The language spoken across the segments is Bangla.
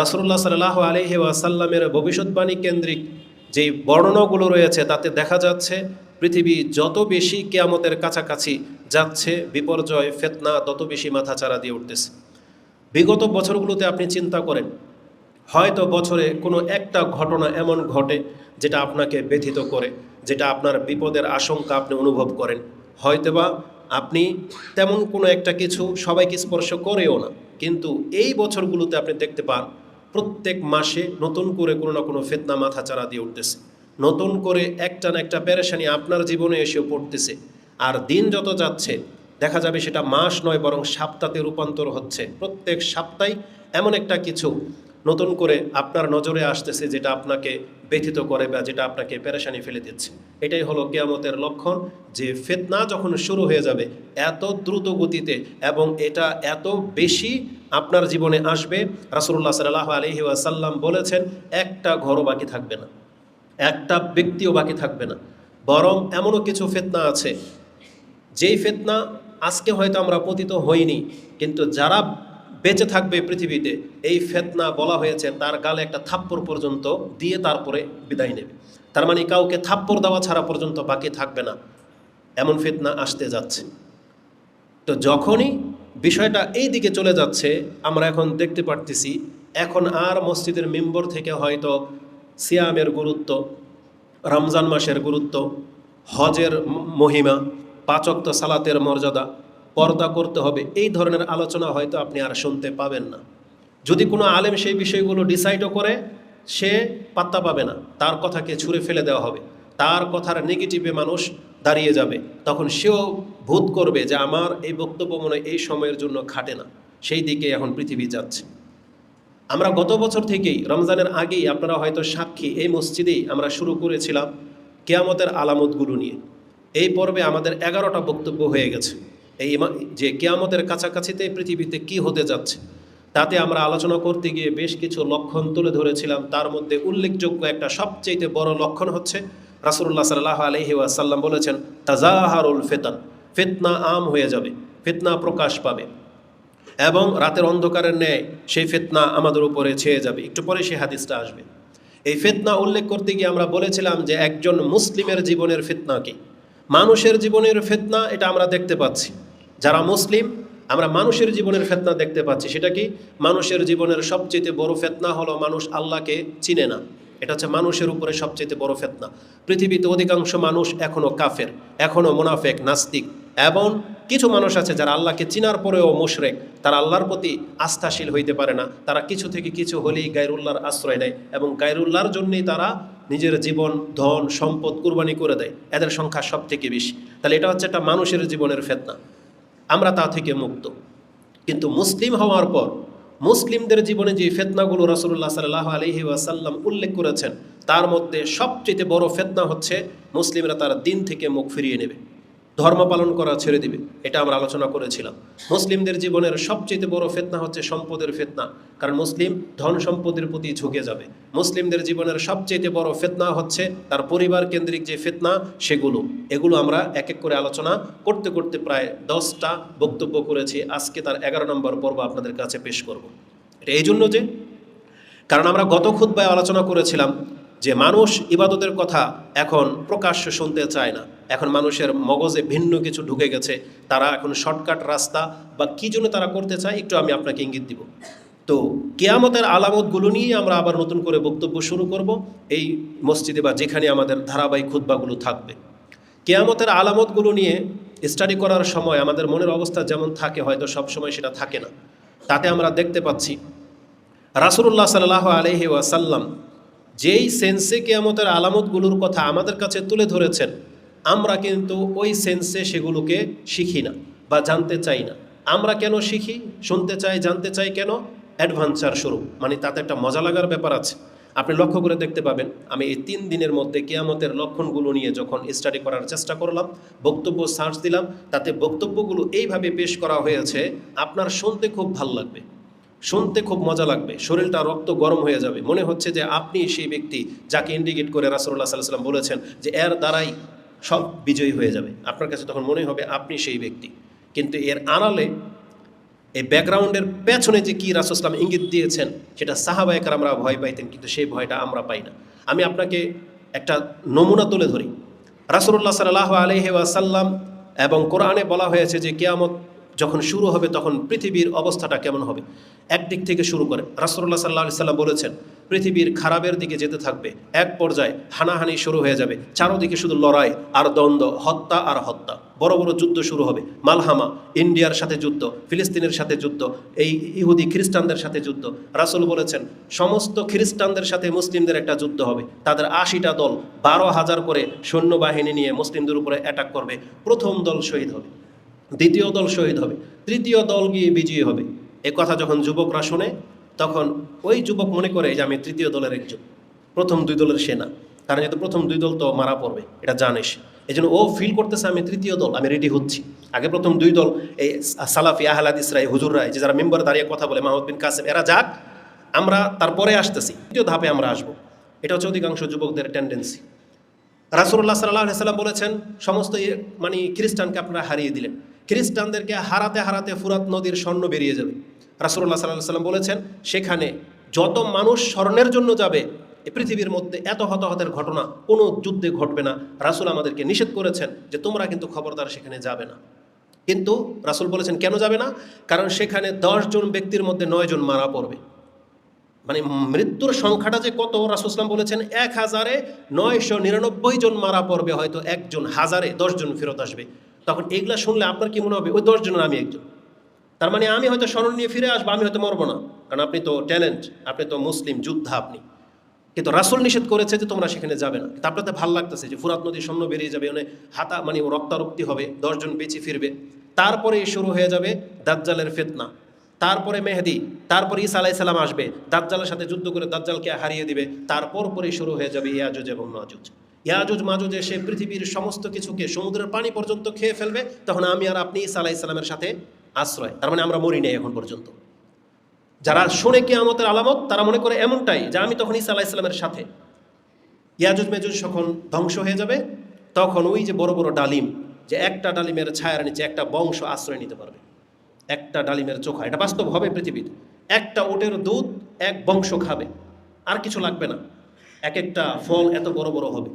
রাসুল্লাহ সাল্লাহ আলহি ওয়াসাল্লামের ভবিষ্যৎবাণী কেন্দ্রিক যেই বর্ণনাগুলো রয়েছে, তাতে দেখা যাচ্ছে পৃথিবী যত বেশি কেয়ামতের কাছাকাছি যাচ্ছে, বিপর্যয়, ফেতনা তত বেশি মাথাচাড়া দিয়ে উঠতেছে। বিগত বছরগুলোতে আপনি চিন্তা করেন, হয়তো বছরে কোনো একটা ঘটনা এমন ঘটে যেটা আপনাকে ব্যথিত করে, যেটা আপনার বিপদের আশঙ্কা আপনি অনুভব করেন। হয়তোবা আপনি তেমন কোনো একটা কিছু সবাইকে স্পর্শ করেও না, কিন্তু এই বছরগুলোতে আপনি দেখতে পান প্রত্যেক মাসে নতুন করে কোনো না কোনো ফেতনা মাথা চারা দিয়ে উঠতেছে। নতুন করে একটা না একটা প্যারেশানি আপনার জীবনে এসেও পড়তেছে। আর দিন যত যাচ্ছে, দেখা যাবে সেটা মাস নয়, বরং সাপ্তাহে রূপান্তর হচ্ছে। প্রত্যেক সপ্তাহে এমন একটা কিছু নতুন করে আপনার নজরে আসতেছে যেটা আপনাকে ব্যথিত করে বা যেটা আপনাকে পেরেশানি ফেলে দিচ্ছে। এটাই হলো কেয়ামতের লক্ষণ যে ফেতনা যখন শুরু হয়ে যাবে, এত দ্রুত গতিতে এবং এটা এত বেশি আপনার জীবনে আসবে রাসুল্লাহ সাল্লাহ আলহি ওয়াসাল্লাম বলেছেন, একটা ঘরও বাকি থাকবে না। একটা ব্যক্তিও বাকি থাকবে না। বরং এমনও কিছু ফেতনা আছে, যেই ফেতনা আজকে হয়তো আমরা পতিত হইনি, কিন্তু যারা বেঁচে থাকবে পৃথিবীতে। এই ফেতনা বলা হয়েছে, তার গালে একটা থাপ্পড় পর্যন্ত দিয়ে তারপরে বিদায় নেবে। তার মানে কাউকে থাপ্পড় দেওয়া ছাড়া পর্যন্ত বাকি থাকবে না। এমন ফেতনা আসতে যাচ্ছে। তো যখনই বিষয়টা এই দিকে চলে যাচ্ছে, আমরা এখন দেখতে পারতেছি, এখন আর মসজিদের মেম্বর থেকে হয়তো সিয়ামের গুরুত্ব, রমজান মাসের গুরুত্ব, হজের মহিমা পাচক্ত সালাতের মর্যাদা পর্দা করতে হবে। এই ধরনের আলোচনা হয়তো আপনি আর শুনতে পাবেন না। যদি কোনো আলেম সেই বিষয়গুলো ডিসাইডও করে, সে পাত্তা পাবে না। তার কথাকে ছুঁড়ে ফেলে দেওয়া হবে। তার কথার নেগেটিভে মানুষ দাঁড়িয়ে যাবে। তখন সেও ভূত করবে যে আমার এই বক্তব্য মনে এই সময়ের জন্য খাটে না। সেই দিকে এখন পৃথিবী যাচ্ছে। আমরা গত বছর থেকেই, রমজানের আগেই আপনারা হয়তো সাক্ষী এই মসজিদেই আমরা শুরু করেছিলাম কেয়ামতের আলামতগুলো নিয়ে। এই পর্বে আমাদের এগারোটা বক্তব্য হয়ে গেছে। এই যে কেয়ামতের কাছাকাছিতে পৃথিবীতে কি হতে যাচ্ছে, তাতে আমরা আলোচনা করতে গিয়ে বেশ কিছু লক্ষণ তুলে ধরেছিলাম। তার মধ্যে উল্লেখযোগ্য একটা সবচেয়ে বড় লক্ষণ হচ্ছে রাসুল্লাহ সাল্লাহ আলহি ওয়াসাল্লাম বলেছেন, তাজাহারুল ফেতন ফেতনা আম হয়ে যাবে, ফেতনা প্রকাশ পাবে। এবং রাতের অন্ধকারের ন্যায় সেই ফেতনা আমাদের উপরে ছেয়ে যাবে। একটু পরে সেই হাদিসটা আসবে। এই ফেতনা উল্লেখ করতে গিয়ে আমরা বলেছিলাম যে একজন মুসলিমের জীবনের ফেতনা কি? মানুষের জীবনের ফেতনা, এটা আমরা দেখতে পাচ্ছি। যারা মুসলিম, আমরা মানুষের জীবনের ফেতনা দেখতে পাচ্ছি। সেটা কি? মানুষের জীবনের সবচেয়ে বড় ফেতনা হলো মানুষ আল্লাহকে চিনে না। এটা হচ্ছে মানুষের উপরে সবচেয়ে বড় ফেতনা। পৃথিবীতে অধিকাংশ মানুষ এখনও কাফের এখনও মোনাফেক, নাস্তিক। এবং কিছু মানুষ আছে যারা আল্লাহকে চিনার পরেও মুশরেক। তারা আল্লাহর প্রতি আস্থাশীল হইতে পারে না। তারা কিছু থেকে কিছু হলেই গায়রুল্লাহর আশ্রয় নেয় এবং গায়রুল্লাহর জন্যই তারা নিজের জীবন, ধন, সম্পদ কুরবানি করে দেয়। এদের সংখ্যা সব থেকে বেশি। তাহলে এটা হচ্ছে একটা মানুষের জীবনের ফেতনা। আমরা তা থেকে মুক্ত। কিন্তু মুসলিম হওয়ার পর মুসলিমদের জীবনে যে ফেতনাগুলো রসুল্লাহ সাল্লাহ আলহি ওয়াসাল্লাম উল্লেখ করেছেন, তার মধ্যে সবচেয়ে বড় ফেতনা হচ্ছে মুসলিমরা তার দিন থেকে মুখ ফিরিয়ে নেবে। ধর্ম পালন করা ছেড়ে দিবে। এটা আমরা আলোচনা করেছিলাম। মুসলিমদের জীবনের সবচেয়ে বড় ফেতনা হচ্ছে সম্পদের ফেতনা, কারণ মুসলিম ধন সম্পদের প্রতি ঝুঁকে যাবে। মুসলিমদের জীবনের সবচেয়ে বড় ফেতনা হচ্ছে তার পরিবার কেন্দ্রিক যে ফেতনা, সেগুলো। এগুলো আমরা এক এক করে আলোচনা করতে করতে প্রায় দশটা বক্তব্য করেছি। আজকে তার এগারো নম্বর পর্ব আপনাদের কাছে পেশ করব। এটা এই জন্য যে, কারণ আমরা গত খুদ্ায় আলোচনা করেছিলাম যে মানুষ ইবাদতের কথা এখন প্রকাশ্য শুনতে চায় না। এখন মানুষের মগজে ভিন্ন কিছু ঢুকে গেছে, তারা এখন শর্টকাট রাস্তা বা কী জন্য তারা করতে চায় একটু আমি আপনাকে ইঙ্গিত দিব। তো কেয়ামতের আলামতগুলো নিয়ে আমরা আবার নতুন করে বক্তব্য শুরু করব, এই মসজিদে বা যেখানে আমাদের ধারাবাহিক খুদ্বাগুলো থাকবে। কেয়ামতের আলামতগুলো নিয়ে স্টাডি করার সময় আমাদের মনের অবস্থা যেমন থাকে, হয়তো সব সময় সেটা থাকে না। তাতে আমরা দেখতে পাচ্ছি রাসুল্লাহ সাল্লাহ আলহি ওয়াসাল্লাম যেই সেন্সে কেয়ামতের আলামতগুলোর কথা আমাদের কাছে তুলে ধরেছেন আমরা কিন্তু ওই সেন্সে সেগুলোকে শিখি না বা জানতে চাই না। আমরা কেন শিখি? শুনতে চাই, জানতে চাই কেন? অ্যাডভেঞ্চার শুরু। মানে তাতে একটা মজা লাগার ব্যাপার আছে। আপনি লক্ষ্য করে দেখতে পাবেন, আমি এই তিন দিনের মধ্যে কেয়ামতের লক্ষণগুলো নিয়ে যখন স্টাডি করার চেষ্টা করলাম, বক্তব্য সার্চ দিলাম, তাতে বক্তব্যগুলো এইভাবে পেশ করা হয়েছে, আপনার শুনতে খুব ভালো লাগবে। শুনতে খুব মজা লাগবে। শরীরটা রক্ত গরম হয়ে যাবে। মনে হচ্ছে যে আপনি সেই ব্যক্তি যাকে ইন্ডিকেট করে রাসুল্লাহ সাল্লাহ সাল্লাম বলেছেন যে এর দ্বারাই সব বিজয়ী হয়ে যাবে। আপনার কাছে তখন মনে হবে আপনি সেই ব্যক্তি। কিন্তু এর আড়ালে এই ব্যাকগ্রাউন্ডের পেছনে যে কি রাসুসলাম ইঙ্গিত দিয়েছেন, সেটা সাহাবায়কার আমরা ভয় পাইতেন, কিন্তু সেই ভয়টা আমরা পাই না। আমি আপনাকে একটা নমুনা তুলে ধরি। রাসুল্লাহ সাল্লাহ আলহি ওয়াসাল্লাম এবং কোরআনে বলা হয়েছে যে কেয়ামত যখন শুরু হবে, তখন পৃথিবীর অবস্থাটা কেমন হবে? একদিক থেকে শুরু করে। রাসুল্লাহ সাল্লাহ সাল্লাম বলেছেন পৃথিবীর খারাপের দিকে যেতে থাকবে। এক পর্যায়ে হানাহানি শুরু হয়ে যাবে। চারোদিকে শুধু লড়াই আর দ্বন্দ্ব, হত্যা আর হত্যা। বড় বড় যুদ্ধ শুরু হবে। মালহামা, ইন্ডিয়ার সাথে যুদ্ধ, ফিলিস্তিনের সাথে যুদ্ধ, এই ইহুদি খ্রিস্টানদের সাথে যুদ্ধ। রাসুল বলেছেন, সমস্ত খ্রিস্টানদের সাথে মুসলিমদের একটা যুদ্ধ হবে। তাদের আশিটা দল বারো হাজার করে সৈন্যবাহিনী নিয়ে মুসলিমদের উপরে অ্যাটাক করবে। প্রথম দল শহীদ হবে। দ্বিতীয় দল শহীদ হবে। তৃতীয় দল গিয়ে বিজয়ী হবে। এ কথা যখন যুবকরা শোনে তখন ওই যুবক মনে করে যে আমি তৃতীয় দলের একজন, প্রথম দুই দলের সেনা। কারণ যেহেতু প্রথম দুই দল তো মারা পড়বে, এটা জানিস। এই জন্য ও ফিল করতেছে, আমি তৃতীয় দল, আমি রেডি হচ্ছি। আগে প্রথম দুই দল, এই সালাফি, আহলাদ ইসরাই হুজুররাই যে যারা মেম্বার দাঁড়িয়ে কথা বলে, মাহমুদ বিন কাসেম, এরা যাক, আমরা তারপরে আসতেছি, তৃতীয় ধাপে আমরা আসব। এটা হচ্ছে অধিকাংশ যুবকদের টেন্ডেন্সি রাসুল্লাহ সাল্লাহ সাল্লাম বলেছেন, সমস্ত ইয়ে মানে খ্রিস্টানকে আপনারা হারিয়ে দিলেন। খ্রিস্টানদেরকে হারাতে হারাতে ফুরাত নদীর স্বর্ণ বেরিয়ে যাবে। রাসুল্লাহ সাল্লাহ সাল্লাম বলেছেন, সেখানে যত মানুষ স্বর্ণের জন্য যাবে পৃথিবীর মধ্যে এত হতাহতের ঘটনা কোনো যুদ্ধে ঘটবে না। রাসুল আমাদেরকে নিষেধ করেছেন যে তোমরা কিন্তু খবরদার সেখানে যাবে না। কিন্তু রাসুল বলেছেন, কেন যাবে না? কারণ সেখানে জন ব্যক্তির মধ্যে নয় জন মারা পড়বে। মানে মৃত্যুর সংখ্যাটা যে কত রাসুসলাম বলেছেন, এক হাজারে নয়শো নিরানব্বই জন মারা পড়বে, হয়তো একজন হাজারে দশজন ফেরত আসবে। তখন এগুলা শুনলে আপনার কি মনে হবে? ওই দশজনের আমি একজন। তার মানে আমি হয়তো স্মরণ নিয়ে ফিরে আসব, আমি হয়তো মরবো না। কারণ আপনি তো ট্যালেন্ট, আপনি তো মুসলিম, যোদ্ধা আপনি। কিন্তু রাসুল নিষেধ করেছে যে তোমরা সেখানে যাবে না। কিন্তু আপনাদের ভালো লাগতেছে যে ফুরাত নদীর সামনে বেরিয়ে যাবে মানে হাতা মানে রক্তারক্তি হবে, দশজন বেঁচে ফিরবে। তারপরে শুরু হয়ে যাবে দাজ্জালের ফেতনা। তারপরে মেহেদি, তারপরে ঈসা আলাহ সাল্লাম আসবে, দাজ্জালের সাথে যুদ্ধ করে দাজ্জালকে হারিয়ে দিবে। তারপর পরে শুরু হয়ে যাবে ইয়াজুজ এবং মাজুজ। ইয়াজুজ, মাজুজ এসে পৃথিবীর সমস্ত কিছুকে সমুদ্রের পানি পর্যন্ত খেয়ে ফেলবে, তখন আমি আর আপনি ঈসা আলাহ ইসলামের সাথে আশ্রয়, তার মানে আমরা মরি নাই এখন পর্যন্ত। যারা শুনে কেয়ামতের আলামত, তারা মনে করে এমনটাই যে আমি তখন ঈসা আলাহ ইসলামের সাথে। ইয়াজুজ মেজুজ যখন ধ্বংস হয়ে যাবে, তখন ওই যে বড় বড় ডালিম, যে একটা ডালিমের ছায়ার নিচে একটা বংশ আশ্রয় নিতে পারবে। একটা ডালিমের চোখা, এটা বাস্তব হবে পৃথিবীর একটা ওটের দুধ এক বংশ খাবে, আর কিছু লাগবে না। এক একটা ফল এত বড় বড় হবে।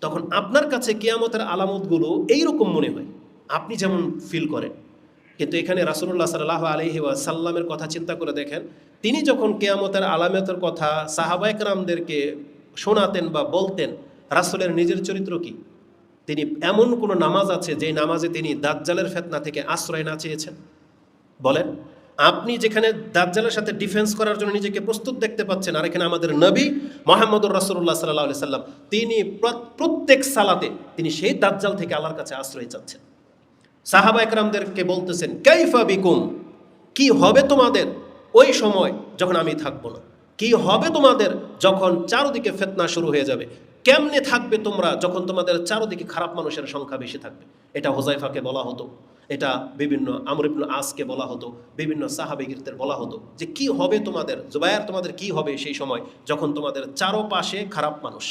তখন আপনার কাছে কেয়ামতের আলামতগুলো এইরকম মনে হয়। আপনি যেমন ফিল করেন। কিন্তু এখানে রাসুল্লাহ সাল্লাহ আলহি সাল্লামের কথা চিন্তা করে দেখেন, তিনি যখন কেয়ামতের আলামতের কথা সাহাবায়করামদেরকে শোনাতেন বা বলতেন, রাসুলের নিজের চরিত্র কি? তিনি এমন কোনো নামাজ আছে যে নামাজে তিনি দাজ্জালের ফেতনা থেকে আশ্রয় না চেয়েছেন? বলেন, আপনি যেখানে দাজ্জালের সাথে ডিফেন্স করার জন্য নিজেকে প্রস্তুত দেখতে পাচ্ছেন, আর এখানে আমাদের নবী মোহাম্মদুর রাসুল্লাহ সাল্লাহ সাল্লাম তিনি প্রত্যেক সালাতে তিনি সেই দাজ্জাল থেকে আল্লাহর কাছে আশ্রয় চাচ্ছেন। সাহাবা একরামদেরকে বলতেছেন, কাইফা বিকুম? কি হবে তোমাদের ওই সময় যখন আমি থাকব না? কি হবে তোমাদের যখন চারোদিকে ফেতনা শুরু হয়ে যাবে? কেমনে থাকবে তোমরা যখন তোমাদের চারোদিকে খারাপ মানুষের সংখ্যা বেশি থাকবে? এটা হোজাইফাকে বলা হতো, এটা বিভিন্ন আমরিবুল আসকে বলা হতো, বিভিন্ন সাহাবিগিরদের বলা হতো যে কি হবে তোমাদের জুবায়ার তোমাদের কি হবে সেই সময় যখন তোমাদের চারোপাশে খারাপ মানুষ?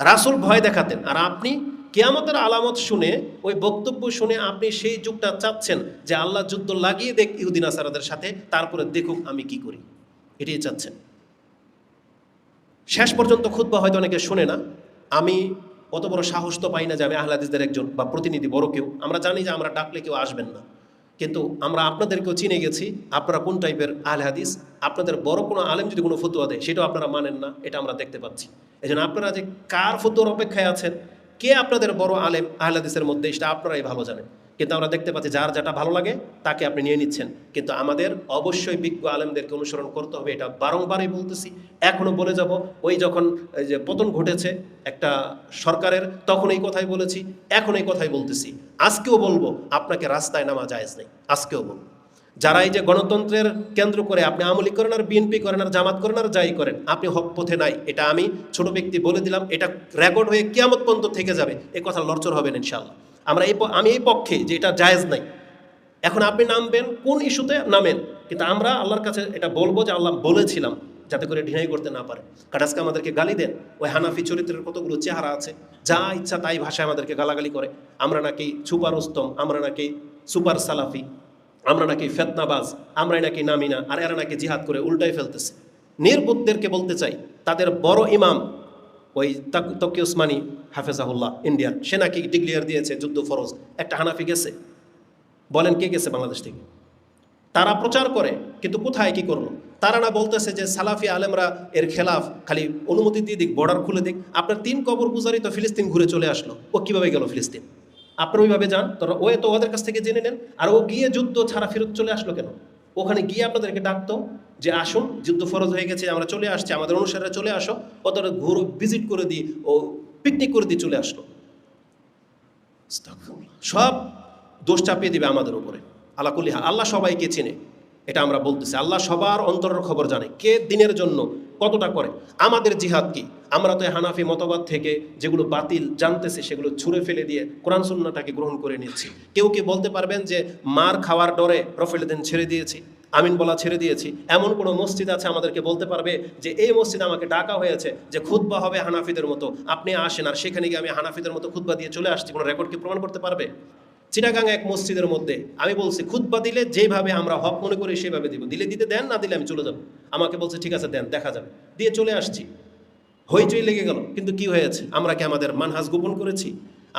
রাসুল ভয় দেখাতেন। আর আপনি কেয়ামতের আলামত শুনে, ওই বক্তব্য শুনে আপনি সেই যুগটা চাচ্ছেন যে আল্লাহ যুদ্ধ লাগিয়ে দেখ ইহুদিন আসারাদের সাথে, তারপরে দেখুক আমি কি করি। এটাই চাচ্ছেন। শেষ পর্যন্ত খুদ্া হয়তো অনেকে শোনে না। আমি অত বড় সাহস তো পাই না যে আমি আহলাদিসদের একজন বা প্রতিনিধি বড় কেউ। আমরা জানি যে আমরা ডাকলে কেউ আসবেন না। কিন্তু আমরা আপনাদেরকেও চিনে গেছি, আপনারা কোন টাইপের আল হাদিস? আপনাদের বড় কোনো আলেম যদি কোনো ফতুয়া দেয়, সেটাও আপনারা মানেন না, এটা আমরা দেখতে পাচ্ছি। এই আপনারা যে কার ফতুয়ার অপেক্ষায় আছেন, কে আপনাদের বড় আলেম আহলাদিসের মধ্যে, সেটা আপনারাই ভালো জানেন। কিন্তু আমরা দেখতে পাচ্ছি যার যেটা ভালো লাগে, তাকে আপনি নিয়ে নিচ্ছেন। কিন্তু আমাদের অবশ্যই বিজ্ঞ আলেমদেরকে অনুসরণ করতে হবে, এটা বারংবারই বলতেছি। এখনও বলে যাব, ওই যখন যে পতন ঘটেছে একটা সরকারের, তখন এই কথাই বলেছি, এখন এই কথাই বলতেছি। আজকেও বলব, আপনাকে রাস্তায় নামা জায়েজ নেই, আজকেও বলব। যারা এই যে গণতন্ত্রের কেন্দ্র করে আপনি আমলি করেন আর বিএনপি করেন আর জামাত করেন আর যাই করেন, আপনি হক পথে নাই। এটা আমি ছোট ব্যক্তি বলে দিলাম, এটা রেকর্ড হয়ে কেয়ামত পর্যন্ত থেকে যাবে, এ কথা লরচর হবেন ইনশাল্লাহ আমরা এই আমি এই পক্ষে যে এটা জায়েজ নাই। এখন আপনি নামবেন, কোন ইস্যুতে নামেন, কিন্তু আমরা আল্লাহর কাছে এটা বলব যে আল্লাহ বলেছিলাম যাতে করে ঢিনাই করতে না পারে। কারণ আজকে আমাদেরকে গালি দেন, ওই হানাফি চরিত্রের কতগুলো চেহারা আছে, যা ইচ্ছা তাই ভাষায় আমাদেরকে গালাগালি করে। আমরা নাকি সুপার উস্তম আমরা নাকি সুপার সালাফি, আমরা নাকি ফেতনাবাজ, আমরাই নাকি নামিনা আর এরা নাকি জিহাদ করে উল্টাই ফেলতেছে। নির্বুদ্ধদেরকে বলতে চাই, তাদের বড় ইমাম ওই তাক- ওসমানী হাফেজাহুল্লাহ ইন্ডিয়ার সে নাকি ডিক্লিয়ার দিয়েছে যুদ্ধ ফরজ। একটা হানাফি গেছে। বলেন কে গেছে বাংলাদেশ থেকে? তারা প্রচার করে, কিন্তু কোথায় কি করল? তারা না বলতেছে যে সালাফি আলেমরা এর খেলাফ, খালি অনুমতি দিয়ে দিক বর্ডার খুলে দিক। আপনার তিন কবর পূজারি তো ফিলিস্তিন ঘুরে চলে আসলো। ও কীভাবে গেল ফিলিস্তিন? আপনার ওইভাবে যান। তোরা ও তো ওদের কাছ থেকে জেনে নেন। আর ও গিয়ে যুদ্ধ ছাড়া ফেরত চলে আসলো কেন? ওখানে গিয়ে আপনাদেরকে ডাকতো। যে আসুন যুদ্ধ ফরজ হয়ে গেছে, আমরা চলে আসছি, আমাদের অনুসারে চলে আসো ওদের ঘুরো ভিজিট করে দিই ও পিকনিক করে দিয়ে চলে আসলো। সব দোষ চাপিয়ে দিবে আমাদের উপরে। আল্লাহ কুল্লিহা আল্লাহ সবাইকে চেনে। এটা আমরা বলতেছি, আল্লাহ সবার অন্তরের খবর জানে কে দিনের জন্য কতটা করে। আমাদের জিহাদ কি? আমরা তো হানাফি মতবাদ থেকে যেগুলো বাতিল জানতেছি, সেগুলো ছুঁড়ে ফেলে দিয়ে কোরআন সুন্নাটাকে গ্রহণ করে নিচ্ছি। কেউ কি বলতে পারবেন যে, মার খাওয়ার ডরে রফেলদিন ছেড়ে দিয়েছি? আমিন বলা ছেড়ে দিয়েছি। এমন কোনো মসজিদ আছে আমাদেরকে বলতে পারবে যে এই মসজিদে আমাকে ডাকা হয়েছে যে খুতবা হবে হানাফিদের মতো। আপনি আসেন আর সেখানে গিয়ে আমি হানাফিদের মতো খুতবা দিয়ে চলে আসছি। কোনো রেকর্ড কি প্রমাণ করতে পারবে? চিটাগাং এক মসজিদের মধ্যে আমি বলছি, খুতবা দিলে যেভাবে আমরা হক মনে করি সেভাবে দিব। দিলে দিতে দেন, না দিলে আমি চলে যাব। আমাকে বলছে, ঠিক আছে, দেন, দেখা যাবে দিয়ে চলে আসছি। হইচই লেগে গেল। কিন্তু কি হয়েছে? আমরা কি আমাদের মানহাজ গোপন করেছি?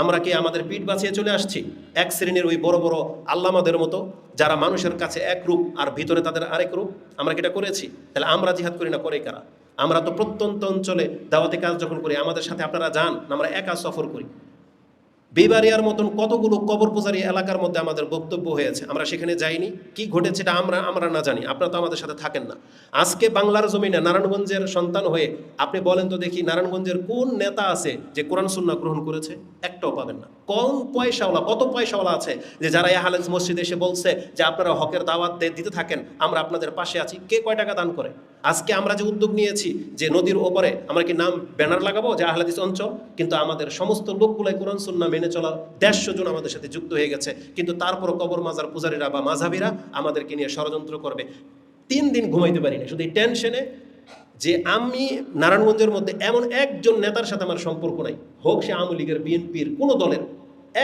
আমরা কি আমাদের পিঠ বাঁচিয়ে চলে আসছি? এক শ্রেণির ওই বড় বড় আল্লামাদের মতো, যারা মানুষের কাছে এক রূপ আর ভিতরে তাদের আরেক রূপ? আমরা কি এটা করেছি? তাহলে আমরা জিহাদ করি না, করে কারা? আমরা তো প্রত্যন্ত অঞ্চলে দাওয়াতি কাজ যখন করি, আমাদের সাথে আপনারা যান, আমরা একা সফর করি। বেবারিয়ার মতন কতগুলো কবর পূজারি এলাকার মধ্যে আমাদের বক্তব্য হয়েছে। আমরা সেখানে যাইনি। কি ঘটেছে এটা আমরা আমরা না জানি। আপনারা তো আমাদের সাথে থাকেন না। আজকে বাংলার জমিনে নারায়ণগঞ্জের সন্তান হয়ে আপনি বলেন তো দেখি নারায়ণগঞ্জের কোন নেতা আছে যে কোরআন সুন্না গ্রহণ করেছে? একটাও পাবেন না। কম পয়সাওয়ালা, কত পয়সাওয়ালা আছে যে যারা হালেজ মসজিদে এসে বলছে যে আপনারা হকের দাওয়াত দিতে থাকেন, আমরা আপনাদের পাশে আছি। কে কয় টাকা দান করে? আজকে আমরা যে উদ্যোগ নিয়েছি, যে নদীর ওপরে আমরা কি নাম, ব্যানার লাগাবো, যে আহলাদিস অঞ্চল? কিন্তু আমাদের সমস্ত লোকগুলাই কোরআন সুন্না মেনে চলা দেড়শো জন আমাদের সাথে যুক্ত হয়ে গেছে। কিন্তু তারপর কবর মাজার পূজারীরা বা মাঝাবিরা আমাদেরকে নিয়ে ষড়যন্ত্র করবে। তিন দিন ঘুমাইতে পারি না শুধু এই টেনশনে যে আমি নারায়ণগঞ্জের মধ্যে এমন একজন নেতার সাথে আমার সম্পর্ক নাই। হোক সে আওয়ামী লীগের, বিএনপির, কোনো দলের,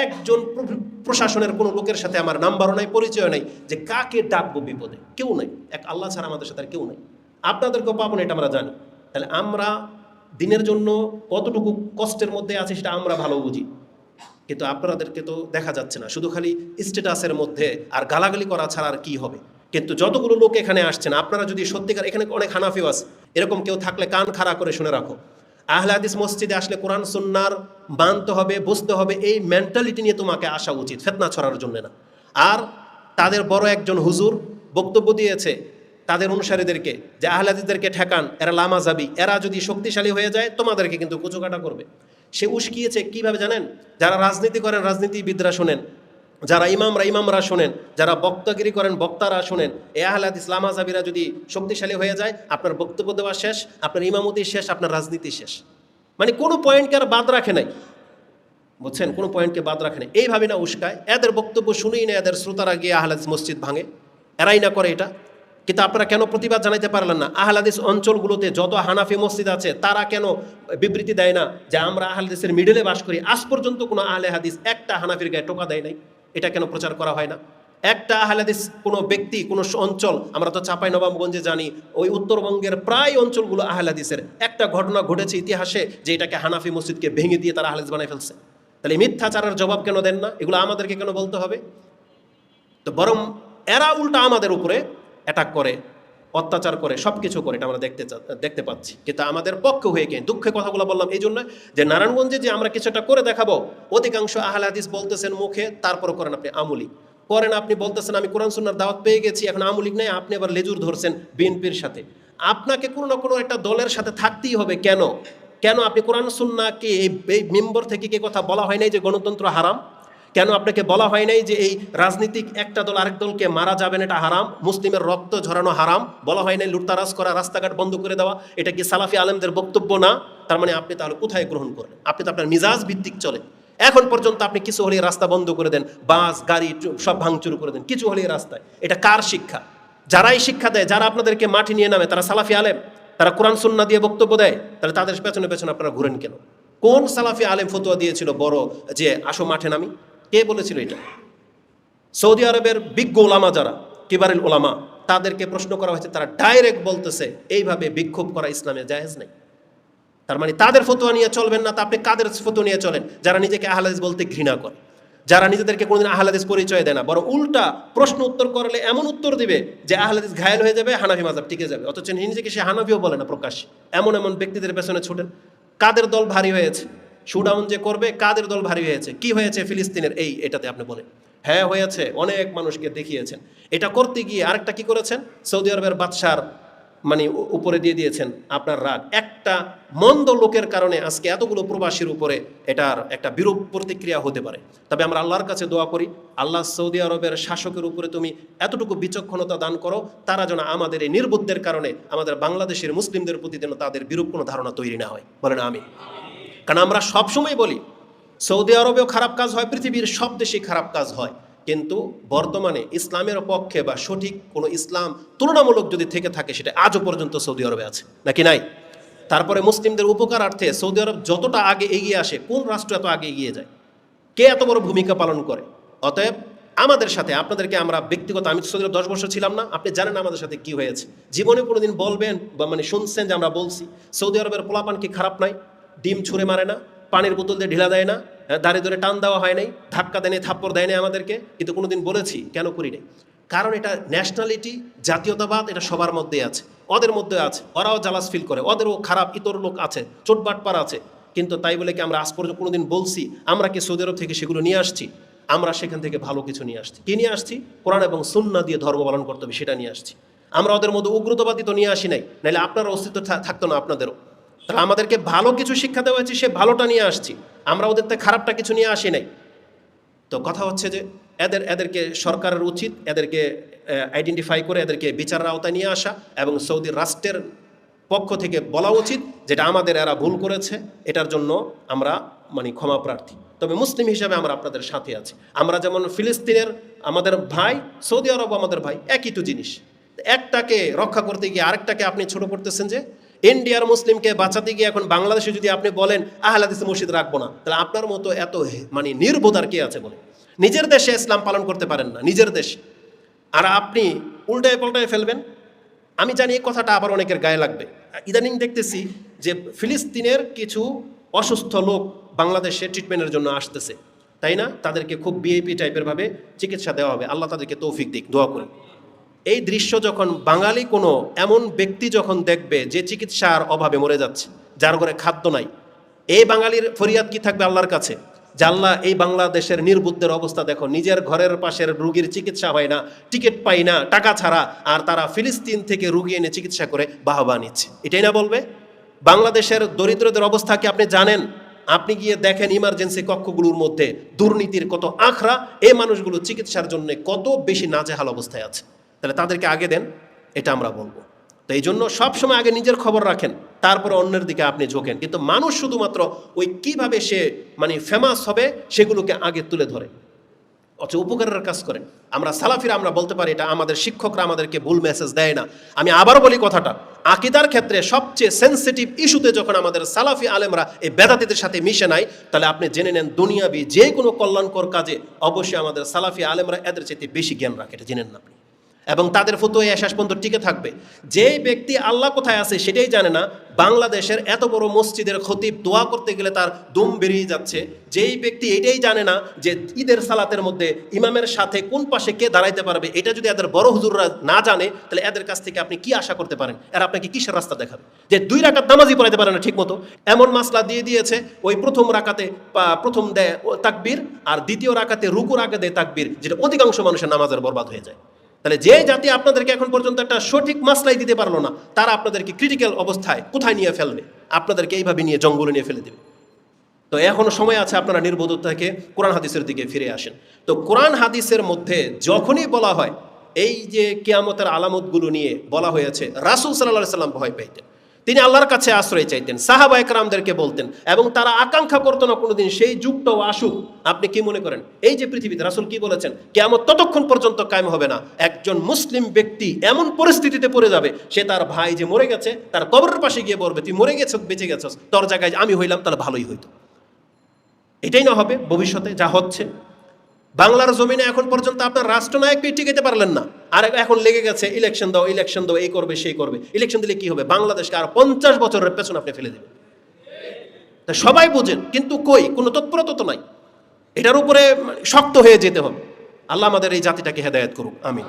একজন প্রশাসনের কোনো লোকের সাথে আমার নাম্বারও নাই পরিচয় নাই যে কাকে ডাকবো বিপদে? কেউ নাই। এক আল্লাহ ছাড়া আমাদের সাথে আর কেউ নাই। আপনাদেরকেও পাবো না, এটা আমরা জানি। তাহলে আমরা দিনের জন্য কতটুকু কষ্টের মধ্যে আছে সেটা আমরা ভালো বুঝি। কিন্তু আপনাদেরকে তো দেখা যাচ্ছে না, শুধু খালি স্ট্যাটাসের মধ্যে আর গালাগালি করা ছাড়া আর কী হবে? কিন্তু যতগুলো লোক এখানে আসছেন, আপনারা যদি সত্যিকার এখানে অনেক হানাফিও আছে, এরকম কেউ থাকলে কান খাড়া করে শুনে রাখো। আহলে হাদিস মসজিদে আসলে কোরআন, সুন্নার মানতে হবে, বুঝতে হবে, এই মেন্টালিটি নিয়ে তোমাকে আসা উচিত, ফেতনা ছড়ার জন্য না। আর তাদের বড় একজন হুজুর বক্তব্য দিয়েছে তাদের অনুসারীদেরকে, যে আহলাদিদেরকে ঠেকান, এরা লামা যাবি এরা যদি শক্তিশালী হয়ে যায়, তোমাদেরকে কিন্তু কুচোকাটা করবে। সে উস্কিয়েছে কীভাবে জানেন? যারা রাজনীতি করেন, রাজনীতিবিদরা শোনেন। যারা ইমামরা ইমামরা শোনেন। যারা বক্তাগিরি করেন, বক্তারা শোনেন। এ আহলাদ ইসলাম আজাবিরা যদি শক্তিশালী হয়ে যায়, আপনার বক্তব্য দেওয়া শেষ, আপনার ইমামতি শেষ, আপনার রাজনীতি শেষ। মানে কোনো পয়েন্টকে আর বাদ রাখে নাই। বুঝছেন? কোনো পয়েন্টকে বাদ রাখে নাই। এইভাবে না উস্কায়। এদের বক্তব্য শুনেই না এদের শ্রোতারা গিয়ে আহলাদিস মসজিদ ভাঙে। এরাই না করে এটা। কিন্তু আপনারা কেন প্রতিবাদ জানাইতে পারলেন না? আহলাদিস অঞ্চলগুলোতে যত হানাফি মসজিদ আছে, তারা কেন বিবৃতি দেয় না যে আমরা আহলাদিসের মিডলে বাস করি? আজ পর্যন্ত কোনো আহলে হাদিস একটা হানাফির গায়ে টোকা দেয় নাই। এটা কেন প্রচার করা হয় না? একটা আহলাদিস কোনো ব্যক্তি, কোনো অঞ্চল, আমরা তো চাপাই নবাবগঞ্জে জানি, ওই উত্তরবঙ্গের প্রায় অঞ্চলগুলো আহলাদিসের। একটা ঘটনা ঘটেছে ইতিহাসে যে এটাকে হানাফি মসজিদকে ভেঙে দিয়ে তারা আহলাদিস বানায় ফেলছে। তাহলে মিথ্যাচারের জবাব কেন দেন না? এগুলো আমাদেরকে কেন বলতে হবে? তো বরং এরা উল্টা আমাদের উপরে অ্যাটাক করে, অত্যাচার করে সব কিছু করে, এটা আমরা দেখতে দেখতে পাচ্ছি। কিন্তু আমাদের পক্ষ হয়ে গিয়ে দুঃখে কথাগুলো বললাম এই জন্য যে নারায়ণগঞ্জে যে আমরা কিছু একটা করে দেখাবো, অধিকাংশ আহলে হাদিস বলতেছেন মুখে তারপর করেন আপনি আমুলি। করেন আপনি বলতেছেন, আমি কোরআন সুন্নার দাওয়াত পেয়ে গেছি, এখন আমুলিক নাই, আপনি আবার লেজুর ধরছেন বিএনপির সাথে। আপনাকে কোনো না কোনো একটা দলের সাথে থাকতেই হবে, কেন? কেন আপনি কোরআন, সুন্নাকে এই মেম্বর থেকে কি কথা বলা হয় নাই যে গণতন্ত্র হারাম? কেন আপনাকে বলা হয় নাই যে এই রাজনীতিক একটা দল আরেক দলকে মারা যাবে না এটা হারাম, মুসলিমের রক্ত ঝরানো হারাম, বলা হয় নাই লুটতারাজ করা, রাস্তাঘাট বন্ধ করে দেওয়া, এটা কি সালাফি আলেমদের বক্তব্য না? তার মানে আপনি তাহলে কোথায় গ্রহণ করেন? আপনি তো আপনার মিজাজ ভিত্তিক চলে এখন পর্যন্ত আপনি কিছু হলেই রাস্তা বন্ধ করে দেন, বাস, গাড়ি সব ভাঙচুর করে দেন, কিছু হলেই রাস্তায়। এটা কার শিক্ষা? যারাই শিক্ষা দেয়, যারা আপনাদেরকে মাঠে নিয়ে নামে, তারা সালাফি আলেম, তারা কোরআন সুন্না দিয়ে বক্তব্য দেয়, তাহলে তাদের পেছনে পেছনে আপনারা ঘুরেন কেন? কোন সালাফি আলেম ফতোয়া দিয়েছিল বড় যে আসো মাঠে নামি? কে বলেছিল এটা? সৌদি আরবের বিজ্ঞ ওলামা যারা, কিবারিল ওলামা, তাদেরকে প্রশ্ন করা হয়েছে, তারা ডাইরেক্ট বলতেছে, এইভাবে বিক্ষোভ করা ইসলামে জায়েজ নেই। তার মানে তাদের ফতোয়া নিয়ে চলবেন না, তা আপনি কাদের ফতোয়া নিয়ে চলেন? যারা নিজেকে আহলাদিস বলতে ঘৃণা করে, যারা নিজেদেরকে কোনোদিন আহলাদিস পরিচয় দেয় না বড় উল্টা প্রশ্ন উত্তর করলে এমন উত্তর দিবে যে আহলাদিস ঘায়ল হয়ে যাবে, হানাফি মাজাব টিকে যাবে। অথচ নিজেকে সে হানাফিও বলে না প্রকাশ এমন এমন ব্যক্তিদের পেছনে ছুটেন। কাদের দল ভারী হয়েছে? শুডাউন যে করবে, কাদের দল ভারী হয়েছে? কি হয়েছে ফিলিস্তিনের? এই, এটাতে আপনি বলেন। হ্যাঁ হয়েছে। অনেক মানুষকে দেখিয়েছেন। এটা করতে গিয়ে আরেকটা কি করেছেন? সৌদি আরবের বাদশার মানে উপরে দিয়ে দিয়েছেন আপনার রাগ। একটা মন্দ লোকের কারণে আজকে এতগুলো প্রবাসীর উপরে এটার একটা বিরূপ প্রতিক্রিয়া হতে পারে। তবে আমরা আল্লাহর কাছে দোয়া করি, আল্লাহ সৌদি আরবের শাসকের উপরে তুমি এতটুকু বিচক্ষণতা দান করো, তারা যেন আমাদের এই নির্বুদ্ধের কারণে আমাদের বাংলাদেশের মুসলিমদের প্রতি যেন তাদের বিরূপ কোনো ধারণা তৈরি না হয়। বলেন আমি কারণ আমরা সবসময় বলি, সৌদি আরবেও খারাপ কাজ হয়, পৃথিবীর সব দেশেই খারাপ কাজ হয়। কিন্তু বর্তমানে ইসলামের পক্ষে বা সঠিক কোনো ইসলাম তুলনামূলক যদি থেকে থাকে, সেটা আজও পর্যন্ত সৌদি আরবে আছে। নাকি নাই? তারপরে মুসলিমদের উপকারার্থে সৌদি আরব যতটা আগে এগিয়ে আসে, কোন রাষ্ট্র এত আগে এগিয়ে যায়? কে এত বড় ভূমিকা পালন করে? অতএব আমাদের সাথে, আপনাদেরকে আমরা ব্যক্তিগত, আমি সৌদি আরব দশ বছর ছিলাম না, আপনি জানেন আমাদের সাথে কি হয়েছে। জীবনে কোনোদিন বলবেন বা মানে শুনছেন যে আমরা বলছি, সৌদি আরবের পোলাপান কি খারাপ নাই? ডিম ছুঁড়ে মারে না পানির বোতল দিয়ে ঢিলা দেয় না হ্যাঁ, দাঁড়িয়ে ধরে টান দেওয়া হয় নাই ধাক্কা দেয় নাই থাপ্পড় দেয় আমাদেরকে কিন্তু কোনোদিন বলেছি কেন করি নাই? কারণ এটা ন্যাশনালিটি জাতীয়তাবাদ এটা সবার মধ্যে আছে ওদের মধ্যে আছে ওরাও জালাস ফিল করে ওদেরও খারাপ ইতর লোক আছে চোটবাটপার আছে কিন্তু তাই বলে কি আমরা আজ পর্যন্ত কোনোদিন বলছি আমরা কি সৌদি আরব থেকে সেগুলো নিয়ে আসছি? আমরা সেখান থেকে ভালো কিছু নিয়ে আসছি। কি নিয়ে আসছি? কোরআন এবং সুন্না দিয়ে ধর্ম পালন করতে হবে সেটা নিয়ে আসছি। আমরা ওদের মধ্যে উগ্রতবাদী তো নিয়ে আসি নাই নাহলে আপনার অস্তিত্ব থাকতো না আপনাদেরও। তাহলে আমাদেরকে ভালো কিছু শিক্ষা দেওয়া হয়েছে, সে ভালোটা নিয়ে আসছি। আমরা ওদের থেকে খারাপটা কিছু নিয়ে আসি নাই। তো কথা হচ্ছে যে, এদের, এদেরকে সরকারের উচিত এদেরকে আইডেন্টিফাই করে এদেরকে বিচারের আওতায় নিয়ে আসা এবং সৌদি রাষ্ট্রের পক্ষ থেকে বলা উচিত যেটা আমাদের এরা ভুল করেছে, এটার জন্য আমরা মানে ক্ষমা প্রার্থী। তবে মুসলিম হিসাবে আমরা আপনাদের সাথে আছি। আমরা যেমন ফিলিস্তিনের আমাদের ভাই, সৌদি আরব আমাদের ভাই, একই তো জিনিস। একটাকে রক্ষা করতে গিয়ে আরেকটাকে আপনি ছোট করতেছেন যে ইন্ডিয়ার মুসলিমকে বাঁচাতে গিয়ে এখন বাংলাদেশে যদি আপনি বলেন আহলাদিস মসজিদ রাখব না, তাহলে আপনার মতো এত মানে নির্বোধ আর কে আছে বলে? নিজের দেশে ইসলাম পালন করতে পারেন না, নিজের দেশে। আর আপনি উল্টায় পাল্টায় ফেলবেন। আমি জানি এই কথাটা আবার অনেকের গায়ে লাগবে। ইদানিং দেখতেছি যে ফিলিস্তিনের কিছু অসুস্থ লোক বাংলাদেশে ট্রিটমেন্টের জন্য আসতেছে। তাই না? তাদেরকে খুব বিএপি টাইপের ভাবে চিকিৎসা দেওয়া হবে। আল্লাহ তাদেরকে তৌফিক দিক, দোয়া করি। এই দৃশ্য যখন বাঙালি কোনো এমন ব্যক্তি যখন দেখবে যে চিকিৎসার অভাবে মরে যাচ্ছে, যার ঘরে খাদ্য নাই, এই বাঙালির ফরিয়াদ কি থাকবে আল্লাহর কাছে? জাল্লা এই বাংলাদেশের নির্বুদ্ধের অবস্থা দেখো, নিজের ঘরের পাশের রুগীর চিকিৎসা হয় না, টিকিট পাই না, টাকা ছাড়া, আর তারা ফিলিস্তিন থেকে রুগী এনে চিকিৎসা করে বাহবা নিচ্ছে। এটাই না বলবে? বাংলাদেশের দরিদ্রদের অবস্থা কি আপনি জানেন? আপনি গিয়ে দেখেন ইমার্জেন্সি কক্ষগুলোর মধ্যে দুর্নীতির কত আখড়া, এই মানুষগুলো চিকিৎসার জন্য কত বেশি নাজেহাল অবস্থায় আছে। তাহলে তাদেরকে আগে দেন, এটা আমরা বলব। তো এই জন্য সবসময় আগে নিজের খবর রাখেন, তারপরে অন্যের দিকে আপনি ঝোঁকেন। কিন্তু মানুষ শুধুমাত্র ওই কীভাবে সে মানে ফেমাস হবে, সেগুলোকে আগে তুলে ধরে। অথচ উপকারের কাজ করেন। আমরা সালাফিরা আমরা বলতে পারি, এটা আমাদের শিক্ষকরা আমাদেরকে ভুল মেসেজ দেয় না। আমি আবার বলি কথাটা, আকিদার ক্ষেত্রে সবচেয়ে সেন্সিটিভ ইস্যুতে যখন আমাদের সালাফি আলেমরা এই বেদাতিদের সাথে মিশে নাই, তাহলে আপনি জেনে নেন দুনিয়াবি যে কোনো কল্যাণকর কাজে অবশ্যই আমাদের সালাফি আলেমরা এদের চাইতে বেশি জ্ঞান রাখে, এটা জেনেন না আপনি। এবং তাদের ফতুয়া শেষ পর্যন্ত টিকে থাকবে। যে ব্যক্তি আল্লাহ কোথায় আছে সেটাই জানে না। বাংলাদেশের এত বড় মসজিদের খতিব দোয়া করতে গেলে তার দুম বেরিয়ে যাচ্ছে। যেই ব্যক্তি এটাই জানে না যে ঈদের সালাতের মধ্যে ইমামের সাথে কোন পাশে কে দাঁড়াইতে পারবে, এটা যদি এদের বড় হুজুররা না জানে, তাহলে এদের কাছ থেকে আপনি কি আশা করতে পারেন? এরা আপনাকে কিসের রাস্তা দেখাবে? যে দুই রাকাত নামাজই পড়াইতে পারে না ঠিক মতো এমন মাসলা দিয়ে দিয়েছে, ওই প্রথম রাকাতে প্রথম দেয় তাকবীর, আর দ্বিতীয় রাকাতে রুকুর আগে দেয় তাকবীর, যেটা অধিকাংশ মানুষের নামাজের বরবাদ হয়ে যায়। তাহলে যে জাতি আপনাদেরকে এখন পর্যন্ত একটা সঠিক মাসলাই দিতে পারল না, তারা আপনাদেরকে ক্রিটিক্যাল অবস্থায় কোথায় নিয়ে ফেলবে? আপনাদেরকে এইভাবে নিয়ে জঙ্গলে নিয়ে ফেলে দেবে। তো এখনও সময় আছে আপনারা নির্বোধতাকে কোরআন হাদিসের দিকে ফিরে আসেন। তো কোরআন হাদিসের মধ্যে যখনই বলা হয়, এই যে কেয়ামতের আলামতগুলো নিয়ে বলা হয়েছে, রাসুল সাল্লাহ সাল্লাম ভয় পাইতেন। তিনি আল্লাহর কাছে আশ্রয় চাইতেন, সাহাবা একরামদেরকে বলতেন এবং তারা আকাঙ্ক্ষা করতো না কোনোদিন সেই যুগটাও আসুক। আপনি কি মনে করেন? এই যে পৃথিবীতে রাসুল কি বলেছেন? কেমন ততক্ষণ পর্যন্ত কায়েম হবে না। একজন মুসলিম ব্যক্তি এমন পরিস্থিতিতে পড়ে যাবে, সে তার ভাই যে মরে গেছে, তার কবরের পাশে গিয়ে বলবে, তুই মরে গেছ, বেঁচে গেছস, তোর জায়গায় আমি হইলাম, তাহলে ভালোই হইতো। এটাই না হবে ভবিষ্যতে, যা হচ্ছে। বাংলার জমিনে এখন পর্যন্ত আপনার রাষ্ট্রনায়ককে টিকাতে পারলেন না। আর এখন লেগে গেছে ইলেকশন দাও ইলেকশন দাও, এই করবে, সেই করবে। ইলেকশন দিলে কি হবে? বাংলাদেশকে আর পঞ্চাশ বছরের পেছনে আপনি ফেলে দেবেন। তা সবাই বোঝেন, কিন্তু কই? কোনো তৎপরতা তো নাই। এটার উপরে শক্ত হয়ে যেতে হবে। আল্লাহ আমাদের এই জাতিটাকে হেদায়ত করুক। আমিন।